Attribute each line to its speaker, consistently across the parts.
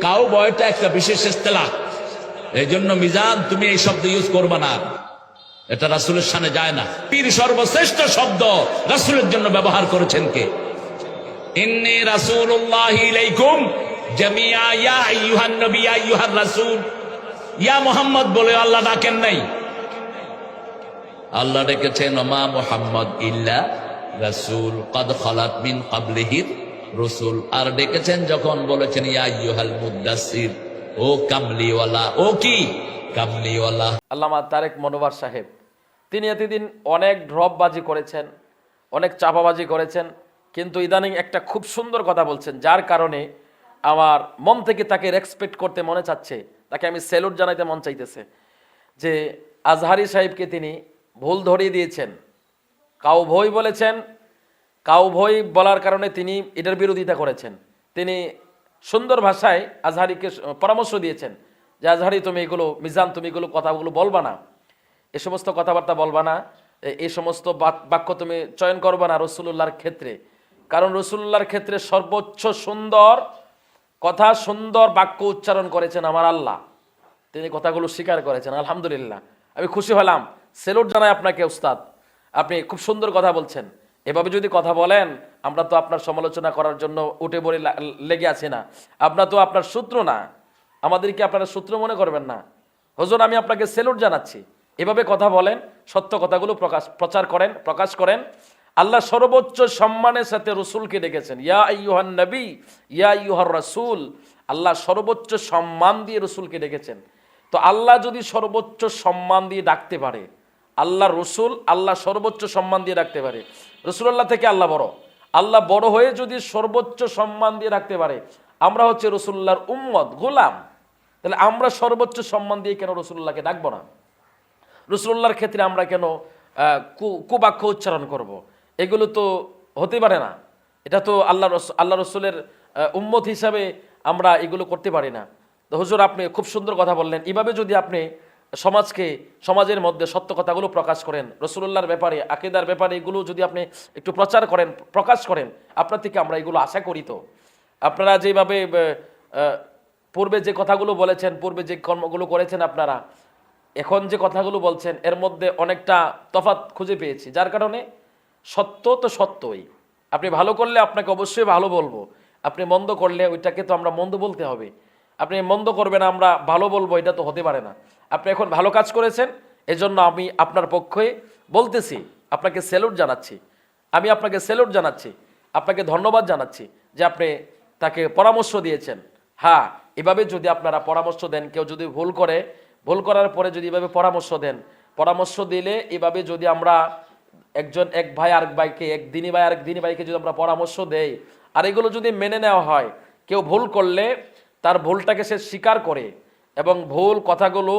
Speaker 1: Cow বয়টা একটা বিশেষ ইস্তেলা এই জন্য মিজান, তুমি এই শব্দ ইউজ করবে না। এটা রাসুলের সামনে যায় না। পীর সর্বশ্রেষ্ঠ শব্দ রাসুলের জন্য ব্যবহার করেছেন কে? ইয়া রাসূল। ইয়া মুহাম্মদ বলে আল্লাহ নাই। আল্লাহ ডেকেছেন মুহাম্মদ রসুল আর ডেকেছেন যখন বলেছেন আইয়ুহাল ও কামলিওয়ালা, ও কি? কামলিওয়ালা।
Speaker 2: আল্লামা তারেক মনোয়ার সাহেব, তিনি এতদিন অনেক ড্রপবাজি করেছেন, অনেক চাপাবাজি করেছেন, কিন্তু ইদানিং একটা খুব সুন্দর কথা বলছেন, যার কারণে আমার মন থেকে তাকে রেসপেক্ট করতে মনে চাচ্ছে, তাকে আমি স্যালুট জানাইতে মন চাইতেছে, যে আজহারি সাহেবকে তিনি ভুল ধরিয়ে দিয়েছেন কাউ বলেছেন কাউ ভই বলার কারণে তিনি এটার বিরোধিতা করেছেন। তিনি সুন্দর ভাষায় আজহারিকে পরামর্শ দিয়েছেন যে, আজহারি, তুমি এগুলো, মিজান, তুমি এগুলো কথাগুলো বলবা না। এ সমস্ত কথাবার্তা বলবা না। এ- সমস্ত বাক- বাক্য তুমি চয়ন করবা না রসুল্লাহর ক্ষেত্রে। কারণ রসুল্লাহর ক্ষেত্রে সর্বোচ্চ সুন্দর কথা, সুন্দর বাক্য উচ্চারণ করেছেন আমার আল্লাহ। তিনি কথাগুলো স্বীকার করেছেন, আলহামদুলিল্লাহ। আমি খুশি হলাম। সেলুট জানাই আপনাকে, উস্তাদ। আপনি খুব সুন্দর কথা বলছেন। এভাবে যদি কথা বলেন, আমরা তো আপনার সমালোচনা করার জন্য উঠে পড়ে লেগে আছি না। আপনার তো আপনার সূত্র না। আমাদেরকে আপনারা সূত্র মনে করবেন না? হজুর, আমি আপনাকে সেলুট জানাচ্ছি। এভাবে কথা বলেন, সত্য কথাগুলো প্রকাশ, প্রচার করেন, প্রকাশ করেন। আল্লাহ সর্বোচ্চ সম্মানের সাথে রসুলকে ডেকেছেন। ইয়া ইউহান নবী, ইয়া ইউহার রসুল। আল্লাহ সর্বোচ্চ সম্মান দিয়ে রসুলকে ডেকেছেন। তো আল্লাহ যদি সর্বোচ্চ সম্মান দিয়ে ডাকতে পারে, আল্লাহ রসুল আল্লাহ সর্বোচ্চ সম্মান দিয়ে ডাকতে পারে। রসুল্লাহ থেকে আল্লাহ বড়। আল্লাহ বড় হয়ে যদি সর্বোচ্চ সম্মান দিয়ে রাখতে পারে, আমরা হচ্ছে রসুল্লাহর উম্মত, গোলাম। তাহলে আমরা সর্বোচ্চ সম্মান দিয়ে কেন রসুল্লাহকে ডাকবো না? রসুল্লাহর ক্ষেত্রে আমরা কেন কুবাক্য উচ্চারণ করব। এগুলো তো হতে পারে না। এটা তো আল্লাহ রস, আল্লাহ রসুলের উম্মত হিসাবে আমরা এগুলো করতে পারি না। তো হুজুর, আপনি খুব সুন্দর কথা বললেন। এভাবে যদি আপনি সমাজকে, সমাজের মধ্যে সত্য কথাগুলো প্রকাশ করেন রসুল্লাহর ব্যাপারে, আকিদার ব্যাপারে এগুলো যদি আপনি একটু প্রচার করেন, প্রকাশ করেন, আপনার থেকে আমরা এগুলো আশা করি তো। আপনারা যেভাবে পূর্বে যে কথাগুলো বলেছেন, পূর্বে যে কর্মগুলো করেছেন আপনারা, এখন যে কথাগুলো বলছেন, এর মধ্যে অনেকটা তফাৎ খুঁজে পেয়েছি। যার কারণে সত্য তো সত্যই। আপনি ভালো করলে আপনাকে অবশ্যই ভালো বলব। আপনি মন্দ করলে ওইটাকে তো আমরা মন্দ বলতে হবে। আপনি মন্দ করবেন, আমরা ভালো বলব, এটা তো হতে পারে না। আপনি এখন ভালো কাজ করেছেন, এজন্য আমি আপনার পক্ষে বলতেছি, আপনাকে স্যালুট জানাচ্ছি। আমি আপনাকে স্যালুট জানাচ্ছি, আপনাকে ধন্যবাদ জানাচ্ছি যে আপনি তাকে পরামর্শ দিয়েছেন। হ্যাঁ এভাবে যদি আপনারা পরামর্শ দেন, কেউ যদি ভুল করে, ভুল করার পরে যদি এভাবে পরামর্শ দেন, পরামর্শ দিলে এভাবে যদি আমরা একজন এক ভাই আরেক ভাইকে, এক দিনী ভাই আরেক দিনী ভাইকে যদি আমরা পরামর্শ দেই, আর এগুলো যদি মেনে নেওয়া হয়, কেউ ভুল করলে তার ভুলটাকে সে স্বীকার করে এবং ভুল কথাগুলো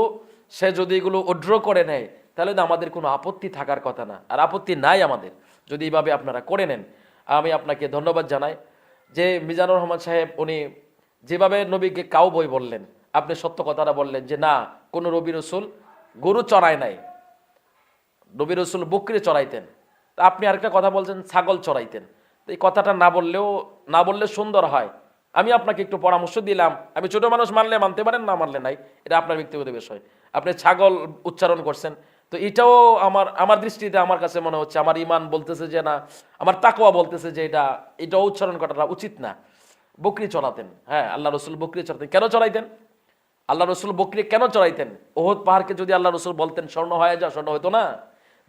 Speaker 2: সে যদি এগুলো উড্র করে নেয়, তাহলে আমাদের কোনো আপত্তি থাকার কথা না। আর আপত্তি নাই আমাদের। যদি এইভাবে আপনারা করে নেন, আমি আপনাকে ধন্যবাদ জানাই যে মিজানুর রহমান সাহেব উনি যেভাবে নবীকে কাউ বই বললেন, আপনি সত্য কথাটা বললেন যে, না, কোনো রবি রসুল গরু চড়ায় নাই। নবী রসুল বকরি চড়াইতেন। তা আপনি আরেকটা কথা বলছেন, ছাগল চড়াইতেন। তো এই কথাটা না বললেও, না বললে সুন্দর হয়। আমি আপনাকে একটু পরামর্শ দিলাম। আমি ছোট মানুষ মানলে মানতে পারেন, না মানলে নাই। এটা আপনার ব্যক্তিগত বিষয়। আপনি ছাগল উচ্চারণ করছেন। তো এটাও আমার আমার দৃষ্টিতে আমার কাছে মনে হচ্ছে, আমার ইমান বলতেছে যে না, আমার তাকওয়া বলতেছে যে এটা, এটাও উচ্চারণ করাটা উচিত না। বকরি চড়াতেন। হ্যাঁ আল্লাহ রসুল বকরি চড়াতেন। কেন চড়াইতেন? আল্লাহ রসুল বকরি কেন চড়াইতেন? ওহদ পাহাড়কে যদি আল্লাহ রসুল বলতেন, স্বর্ণ হয়ে যা, স্বর্ণ হতো না।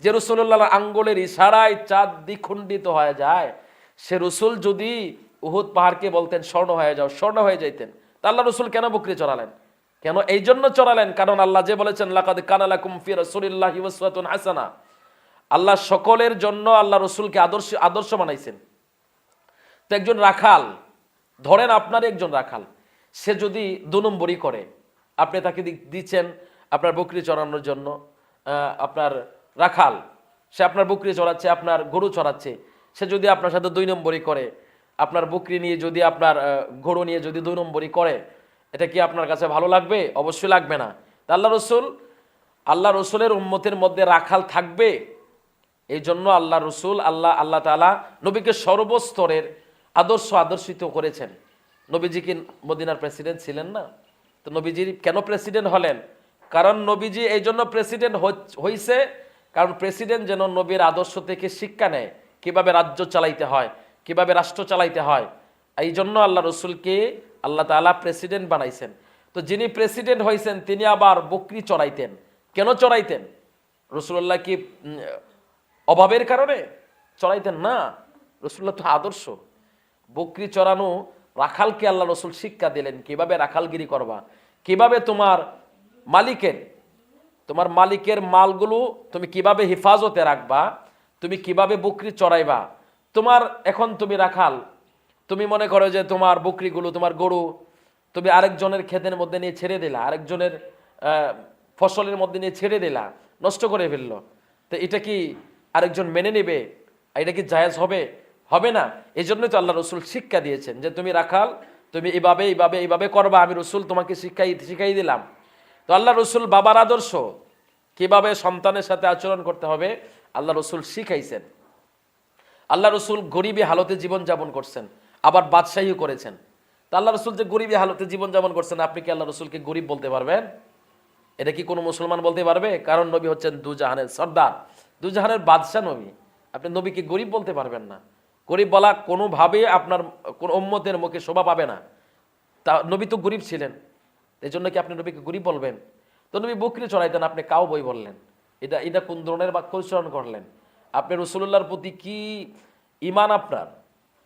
Speaker 2: যে রসুল্লাহ আঙ্গুলের ইশারায় চাঁদ দ্বিখণ্ডিত হয়ে যায়, সে রসুল যদি উহুদ পাহাড়কে বলতেন, স্বর্ণ হয়ে যাও, স্বর্ণ হয়ে যাইতেন। তা আল্লাহ রসুল কেন বকরি চড়ালেন? কেন এই জন্য চড়ালেন? কারণ আল্লাহ যে বলেছেন, লাকাদ কানালাকুম ফি রাসূলিল্লাহি ওয়াসওয়াতুন হাসানা। আল্লাহ সকলের জন্য আল্লাহ রসুলকে আদর্শ আদর্শ বানাইছেন। তো একজন রাখাল, ধরেন আপনার একজন রাখাল, সে যদি দু নম্বরই করে, আপনি তাকে দিচ্ছেন আপনার বকরি চড়ানোর জন্য আপনার রাখাল, সে আপনার বকরি চড়াচ্ছে, আপনার গরু চড়াচ্ছে, সে যদি আপনার সাথে দুই নম্বরই করে আপনার বকরি নিয়ে যদি আপনার ঘোড়ো নিয়ে যদি দুই নম্বরই করে, এটা কি আপনার কাছে ভালো লাগবে? অবশ্যই লাগবে না। তা আল্লাহ রসুল, আল্লাহ রসুলের উম্মতের মধ্যে রাখাল থাকবে এই জন্য আল্লাহ রসুল, আল্লাহ আল্লাহ তালা নবীকে সর্বস্তরের আদর্শ আদর্শিত করেছেন। নবীজি কি মদিনার প্রেসিডেন্ট ছিলেন না? তো নবীজি কেন প্রেসিডেন্ট হলেন? কারণ নবীজি এই জন্য প্রেসিডেন্ট হইছে, কারণ প্রেসিডেন্ট যেন নবীর আদর্শ থেকে শিক্ষা নেয়, কীভাবে রাজ্য চালাইতে হয়। কীভাবে রাষ্ট্র চালাইতে হয় এই জন্য আল্লাহ রসুলকে আল্লাহ তাআলা প্রেসিডেন্ট বানাইছেন। তো যিনি প্রেসিডেন্ট হয়েছেন তিনি আবার বকরি চড়াইতেন। কেন চড়াইতেন? রসুল্লাহ কি অভাবের কারণে চড়াইতেন? না রসুল্লাহ তো আদর্শ। বকরি চড়ানো, রাখালকে আল্লাহ রসুল শিক্ষা দিলেন, কীভাবে রাখালগিরি করবা? কীভাবে তোমার মালিকের তোমার মালিকের মালগুলো তুমি কীভাবে হেফাজতে রাখবা? তুমি কীভাবে বকরি চড়াইবা? তোমার, এখন তুমি রাখাল, তুমি মনে করো যে তোমার বকরিগুলো, তোমার গরু, তুমি আরেকজনের ক্ষেতের মধ্যে নিয়ে ছেড়ে দিলা, আরেকজনের ফসলের মধ্যে নিয়ে ছেড়ে দিলা, নষ্ট করে ফেলল। তো এটা কি আরেকজন মেনে নেবে? এটা কি জায়েজ হবে? হবে না। এই জন্যই তো আল্লাহ রসুল শিক্ষা দিয়েছেন যে তুমি রাখাল, তুমি এইভাবে এইভাবে এইভাবে করবা। আমি রসুল তোমাকে শিখাই শিখাই দিলাম। তো আল্লাহ রসুল বাবার আদর্শ, কীভাবে সন্তানের সাথে আচরণ করতে হবে, আল্লাহ রসুল শিখাইছেন। আল্লাহ রসুল গরিবী হালতে জীবনযাপন করছেন, আবার বাদশাহীও করেছেন। তা আল্লাহ রসুল যে গরিবী হালতে জীবনযাপন করছেন, আপনি কি আল্লাহ রসুলকে গরিব বলতে পারবেন? এটা কি কোনো মুসলমান বলতে পারবে? কারণ নবী হচ্ছেন দুজাহানের সর্দার। দুজাহানের বাদশাহ নবী। আপনি নবীকে গরিব বলতে পারবেন না। গরিব বলা কোনোভাবে আপনার কোন উম্মতের মুখে শোভা পাবে না। তা নবী তো গরিব ছিলেন। এই জন্য কি আপনি নবীকে গরিব বলবেন? তো নবী বকরি চড়াইতেন, আপনি কাউ বই বললেন। এটা এটা কোন ধরনের বাক্য উচ্চারণ করলেন? আপনি রসুল্লাহর প্রতি কি ইমান আপনার?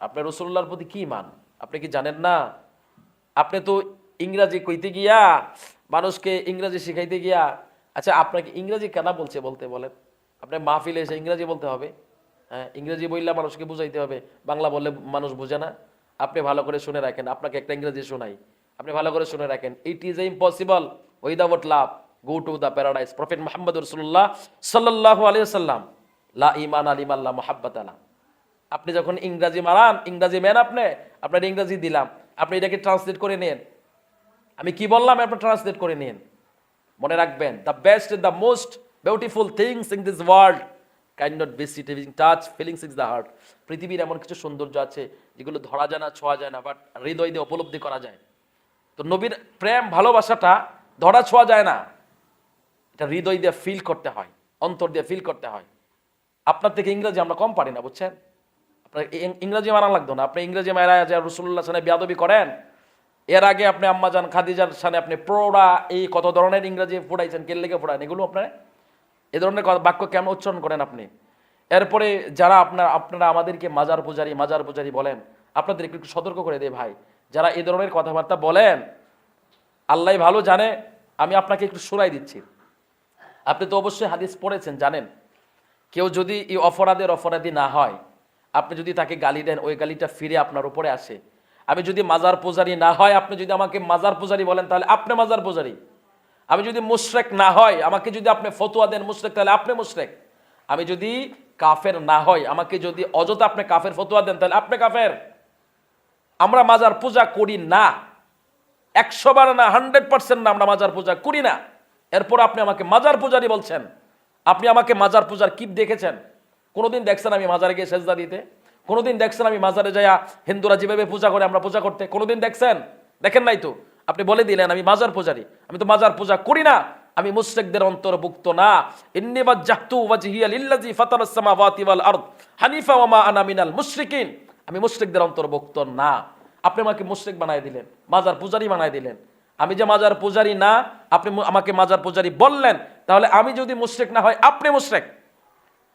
Speaker 2: আপনার রসুল্লাহর প্রতি কি ইমান আপনি কি জানেন না? আপনি তো ইংরাজি কইতে গিয়া, মানুষকে ইংরাজি শিখাইতে গিয়া আচ্ছা আপনাকে ইংরাজি কেন বলছে বলতে বলেন? আপনি মাহফিলে এসে ইংরাজি বলতে হবে? হ্যাঁ ইংরেজি বললে মানুষকে বুঝাইতে হবে, বাংলা বললে মানুষ বোঝে না। আপনি ভালো করে শুনে রাখেন, আপনাকে একটা ইংরেজি শোনাই। আপনি ভালো করে শুনে রাখেন। It is a impossible without love go to the paradise prophet Muhammad রসুল্লাহ সাল্লাহ আলিয়াল্লাম লা ইমান আলিম আপনি যখন ইংরাজি মারান, ইংরাজি ম্যান আপনি, আপনার ইংরাজি দিলাম। আপনি এটাকে ট্রান্সলেট করে নেন। আমি কি বললাম? আপনি ট্রান্সলেট করে নিন। মনে রাখবেন the best the most beautiful things in this world can not be seen even touch feelings is the heart পৃথিবীর এমন কিছু সৌন্দর্য আছে, যেগুলো ধরা যায় না, ছোঁয়া যায় না বাট হৃদয় দিয়ে উপলব্ধি করা যায়। তো নবীর প্রেম, ভালোবাসাটা ধরা ছোঁয়া যায় না। এটা হৃদয় দিয়ে ফিল করতে হয়, অন্তর দিয়ে ফিল করতে হয়। আপনার থেকে ইংরেজি আমরা কম পারি না, বুঝছেন? আপনার ইংরেজি মারা লাগতো না। আপনি ইংরেজি মারা যে রসুল্লাহ সানে বিয়াদবি করেন, এর আগে আপনি আম্মাজান খাদিজার সানে আপনি প্রোড়া এই কত ধরনের ইংরেজি পড়াইছেন কে লেগে পড়ান এগুলো আপনার এ ধরনের বাক্য কেমন উচ্চারণ করেন আপনি? এরপরে যারা আপনার আপনারা আমাদেরকে মাজার পূজারি মাজার পূজারি বলেন, আপনাদের একটু সতর্ক করে দেয় ভাই। যারা এ ধরনের কথাবার্তা বলেন, আল্লাহ ভালো জানে, আমি আপনাকে একটু শোনাই দিচ্ছি। আপনি তো অবশ্যই হাদিস পড়েছেন, জানেন। কেউ যদি এই অপরাধের অপরাধী না হয়, আপনি যদি তাকে গালি দেন, ওই গালিটা ফিরে আপনার উপরে আসে। আমি যদি মাজার পূজারি না হয়, আপনি যদি আমাকে মাজার পূজারি বলেন, তাহলে আপনি মাজার পূজারি। আমি যদি মুশরেক না হয়, আমাকে যদি আপনি ফতোয়া দেন মুশরেক, তাহলে আপনি মুশরেক। আমি যদি কাফের না হয়, আমাকে যদি অযথা আপনি কাফের ফতোয়া দেন, তাহলে আপনি কাফের। আমরা মাজার পূজা করি না। একশো বার না, হান্ড্রেড পার্সেন্ট না আমরা মাজার পূজা করি না। এরপর আপনি আমাকে মাজার পূজারি বলছেন। আপনি আমাকে মাজার পূজার কিপ দেখেছেন? কোনোদিন দেখছেন আমি মাজারে গিয়ে সেজদা দিতে? কোনোদিন দেখছেন আমি মাজারে যাইয়া হিন্দুরা যেভাবে পূজা করে আমরা পূজা করতে? কোনোদিন দেখছেন? দেখেন নাই তো? আপনি বলে দিলেন, আমি মাজার পূজারি। আমি তো মাজার পূজা করি না। আমি মুশরিকদের অন্তর্ভুক্ত না। ইন্নী ওয়াজ্জাহতু ওয়াজহিয়া লিল্লাযী হানিফা ওয়া মা আনা আমি মুশরিকদের অন্তর্ভুক্ত না। আপনি আমাকে মুশরিক বানায় দিলেন, মাজার পূজারি বানায় দিলেন। আমি যে মাজার পূজারি না, আপনি আমাকে মাজার পূজারি বললেন, তাহলে আমি যদি মুশরিক না হয় আপনি মুশরিক।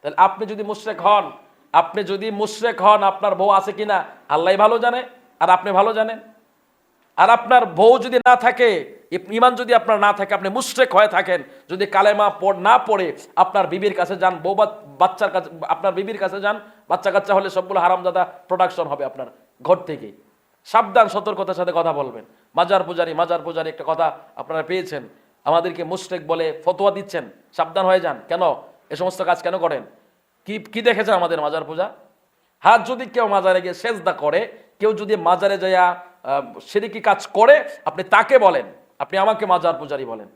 Speaker 2: তাহলে আপনি যদি মুশরেক হন, আপনি যদি মুশরেক হন, আপনার বউ আছে কিনা, আল্লাহ ভালো জানে, আর আপনি ভালো জানেন। আর আপনার বউ যদি না থাকে ইমান যদি আপনার না থাকে, আপনি মুশরেক হয়ে থাকেন, যদি কালেমা পড় না পড়ে, আপনার বিবির কাছে যান, বউ বাচ্চার কাছে আপনার বিবির কাছে যান বাচ্চা কাচ্চা হলে সবগুলো হারামজাদা প্রোডাকশন হবে আপনার, ঘর থেকে সাবধান, সতর্কতার সাথে কথা বলবেন। মাজার পূজারি মাজার পূজারি একটা কথা আপনারা পেয়েছেন। আমাদেরকে মুশরেক বলে ফতোয়া দিচ্ছেন। সাবধান হয়ে যান। কেন? এ সমস্ত কাজ কেন করেন? কি কি দেখেছেন আমাদের মাজার পূজা? হাত যদি কেউ মাজারে গিয়ে সেজদা করে, কেউ যদি মাজারে যাইয়া সেদিকে কাজ করে, আপনি তাকে বলেন। আপনি আমাকে মাজার পূজারি বলেন।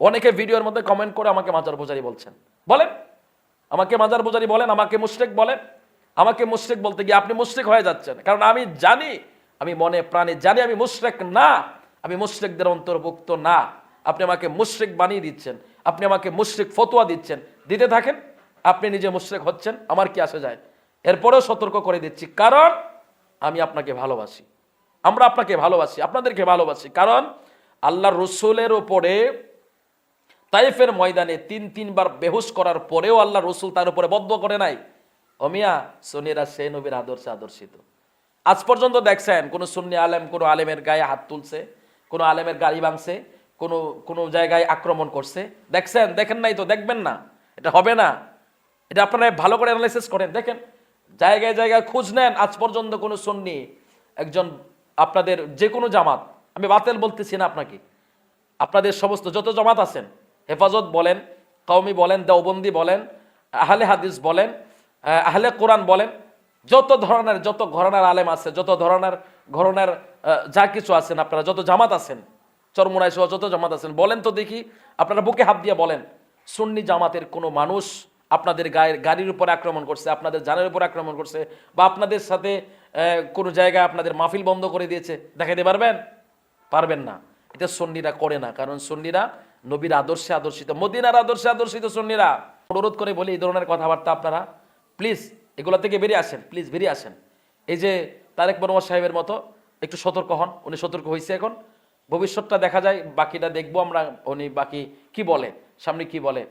Speaker 2: অনেকে ভিডিওর মধ্যে কমেন্ট করে আমাকে মাজার পূজারি বলছেন। বলেন। আমাকে মাজার পূজারি বলেন, আমাকে মুশরিক বলেন। আমাকে মুশরিক বলতে গিয়ে আপনি মুশরিক হয়ে যাচ্ছেন। কারণ আমি জানি, আমি মনে প্রাণে জানি আমি মুশরেক না, আমি মুশরেকদের অন্তর্ভুক্ত না। আপনি আমাকে মুশরিক বানিয়ে দিচ্ছেন, আপনি আমাকে মুশরিক ফতোয়া দিচ্ছেন। দিতে থাকেন, আপনি নিজে মুশরিক হচ্ছেন, আমার কি আসে যায়? এরপরেও সতর্ক করে দিচ্ছি, কারণ আমি আপনাকে ভালোবাসি। আমরা আপনাকে ভালোবাসি, আপনাদেরকে ভালোবাসি। কারণ আল্লাহ রসুলের ওপরে তাইফের ময়দানে তিন তিনবার বেহুশ করার পরেও আল্লাহ রসুল তার উপরে বদ্ধ করে নাই। অমিয়া সনিরা সে নবীর আদর্শে আদর্শিত। আজ পর্যন্ত দেখছেন, কোনো সুন্নি আলেম, কোনো আলেমের গায়ে হাত তুলছে, কোনো আলেমের গাড়ি ভাঙছে, কোনো কোনো জায়গায় আক্রমণ করছে। দেখছেন, দেখেন নাই তো, দেখবেন না। এটা হবে না। এটা আপনারা ভালো করে অ্যানালাইসিস করেন, দেখেন। জায়গায় জায়গায় খোঁজ নেন, আজ পর্যন্ত কোনো সুন্নি একজন আপনাদের যে কোনো জামাত, আমি বাতেল বলতেছি না আপনাকে, আপনাদের সমস্ত যত জামাত আছেন, হেফাজত বলেন, কওমি বলেন, দেওবন্দি বলেন, আহলে হাদিস বলেন আহলে কোরআন বলেন, যত ধরনের, যত ঘরানার আলেম আছে, যত ধরনের ঘরনার যা কিছু আছেন আপনারা, যত জামাত আছেন চরমুনাই সহ যত জামাত আছেন, বলেন তো দেখি, আপনারা বুকে হাত দিয়ে বলেন, সুন্নি জামাতের কোনো মানুষ আপনাদের গায়ের, গাড়ির উপর আক্রমণ করছে, আপনাদের জানের উপর আক্রমণ করছে, বা আপনাদের সাথে কোনো জায়গায় আপনাদের মাহফিল বন্ধ করে দিয়েছে দেখাতে পারবেন? পারবেন না। এটা সন্নিরা করে না, কারণ সন্নিরা নবীর আদর্শে আদর্শিত, মদিনার আদর্শে আদর্শিত সন্নিরা। অনুরোধ করে বলি, এই ধরনের কথাবার্তা আপনারা প্লিজ এগুলো থেকে বেরিয়ে আসেন, প্লিজ বেরিয়ে আসেন। এই যে তারেক বর্মা সাহেবের মতো, একটু সতর্ক হন, উনি সতর্ক হয়েছে এখন। ভবিষ্যৎটা দেখা যায়, বাকিটা দেখব আমরা, উনি বাকি কি বলে, সামনে কি বলে।